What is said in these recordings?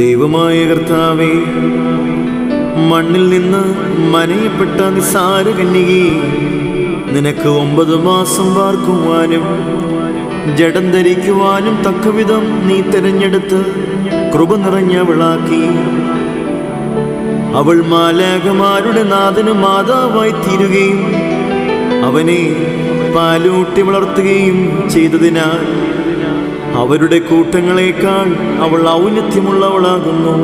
ദൈവമായ കർത്താവേ മണ്ണിൽ നിന്ന് മനയപ്പെട്ട നിസാര കന്യകി നിനക്ക് ഒമ്പത് മാസം പാർക്കുവാനും ജഡം ധരിക്കുവാനും തക്കവിധം നീ തിരഞ്ഞെടുത്ത് കൃപ നിറഞ്ഞവളാക്കി. അവൾ മാലാകമാരുടെ നാഥന് മാതാവായി തീരുകയും അവനെ പാലൂട്ടി വളർത്തുകയും ചെയ്തതിനാൽ അവരുടെ കൂട്ടങ്ങളെക്കാൾ അവൾ ഔന്നത്യമുള്ളവളാകുന്നു.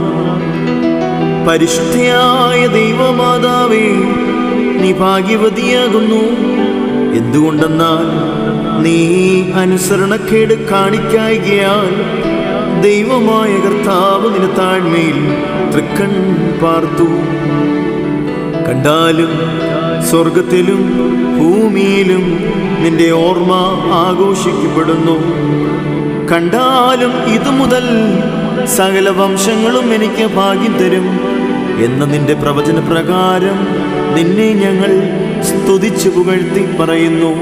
പരിശുദ്ധയായ ദൈവമാതാവേ നീ ഭാഗ്യവതിയാകുന്നു. എന്തുകൊണ്ടെന്നാൽ നീ അനുസരണക്കേട് കാണിക്കായികയാൽ ദൈവമായ കർത്താവ് നിന്റെ താഴ്മയിൽ തൃക്കൺ പാർത്തു. കണ്ടാലും സ്വർഗത്തിലും ഭൂമിയിലും നിന്റെ ഓർമ്മ ആഘോഷിക്കപ്പെടുന്നു. കണ്ടാലും ഇതു മുതൽ സകല വംശങ്ങളും എനിക്ക് ഭാഗ്യം തരും എന്ന നിന്റെ പ്രവചന പ്രകാരം നിന്നെ ഞങ്ങൾ സ്തുതിച്ചു പുകഴ്ത്തി പറയുന്നു.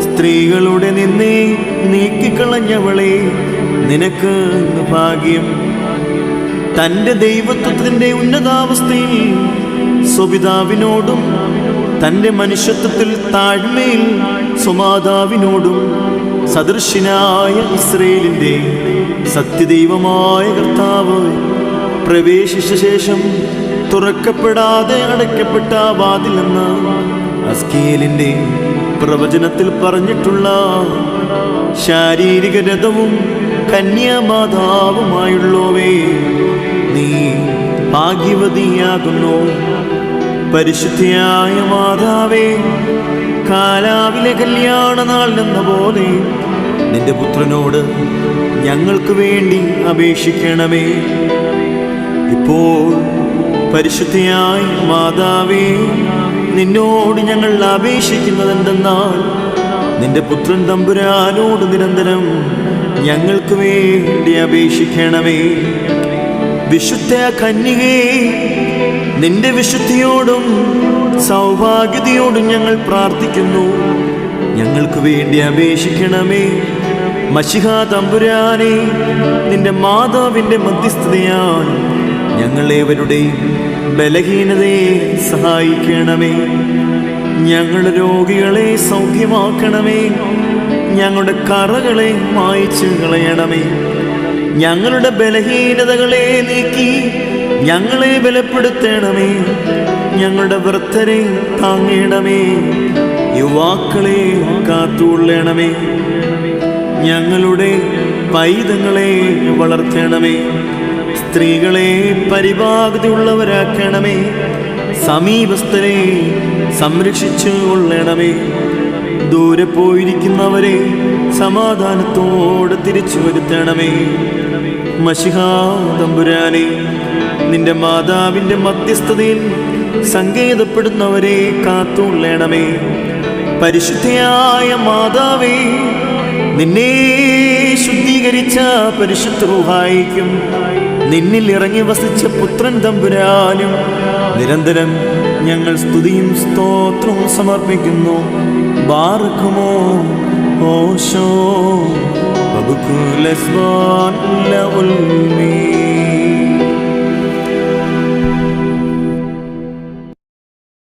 സ്ത്രീകളുടെ നിന്നെ നീക്കിക്കളഞ്ഞവളെ നിനക്ക് ഭാഗ്യം. തന്റെ ദൈവത്വത്തിന്റെ ഉന്നതാവസ്ഥയിൽ സ്വപിതാവിനോടും തന്റെ മനുഷ്യത്വത്തിൽ താഴ്മയിൽ സ്വമാതാവിനോടും സദൃശനായ ഇസ്രയേലിന്റെ സത്യദൈവമായ കർത്താവ് പ്രവേശിച്ച ശേഷം തുറക്കപ്പെടാതെ അടയ്ക്കപ്പെട്ട വാതിലെന്ന് അസ്കേലിന്റെ പ്രവചനത്തിൽ പറഞ്ഞിട്ടുള്ള ശാരീരിക രഥവും കന്യാമാതാവുമായുള്ളവേ നീ ഭാഗ്യവതിയാകുന്നു. പരിശുദ്ധിയായ മാതാവേ കാലാവിലെ കല്യാണ നാളിലെന്ന പോലെ നിന്റെ പുത്രനോട് ഞങ്ങൾക്ക് വേണ്ടി അപേക്ഷിക്കണമേ. ഇപ്പോൾ പരിശുദ്ധിയായി മാതാവേ നിന്നോട് ഞങ്ങൾ അപേക്ഷിക്കുന്നതെന്തെന്നാൽ നിന്റെ പുത്രൻ തമ്പുരാനോട് നിരന്തരം ഞങ്ങൾക്ക് വേണ്ടി അപേക്ഷിക്കണമേ. വിശുദ്ധ കന്യകേ നിന്റെ വിശുദ്ധിയോടും സൗഭാഗ്യതയോടും ഞങ്ങൾ പ്രാർത്ഥിക്കുന്നു. ഞങ്ങൾക്ക് വേണ്ടി അപേക്ഷിക്കണമേ. മഷിഹ തമ്പുരാനെ നിന്റെ മാതാവിന്റെ മധ്യസ്ഥതയാൽ ഞങ്ങളേവരുടെയും ബലഹീനതയെ സഹായിക്കണമേ. ഞങ്ങളുടെ രോഗികളെ സൗഖ്യമാക്കണമേ. ഞങ്ങളുടെ കറകളെ മായ്ച്ചു കളയണമേ. ഞങ്ങളുടെ ബലഹീനതകളെ നീക്കി ഞങ്ങളെ ബലപ്പെടുത്തണമേ. ഞങ്ങളുടെ വൃദ്ധരെ താങ്ങണമേ. യുവാക്കളെ കാത്തുകൊള്ളണമേ. ഞങ്ങളുടെ പൈതങ്ങളെ വളർത്തണമേ. സ്ത്രീകളെ പരിപാകതയുള്ളവരാക്കണമേ. സമീപസ്ഥരെ സംരക്ഷിച്ചു കൊള്ളണമേ. ദൂരെ പോയിരിക്കുന്നവരെ സമാധാനത്തോടെ തിരിച്ചു വരുത്തണമേ. മഷിഹാ തമ്പുരാനെ നിന്റെ മാതാവിന്റെ മധ്യസ്ഥതയിൽ സങ്കേതപ്പെടുന്നവരെ കാത്തുള്ളേണമേ. പരിശുദ്ധയായ മാതാവേ നിന്നെ ശുദ്ധീകരിച്ച പരിശുദ്ധ റൂഹായിക്കും നിന്നിൽ ഇറങ്ങി വസിച്ച പുത്രൻ തമ്പുരാനും നിരന്തരം ഞങ്ങൾ സ്തുതിയും സ്തോത്രവും സമർപ്പിക്കുന്നു. ബാർക്കുമോ? ഓശോ. بكل وبكل لا ألمي.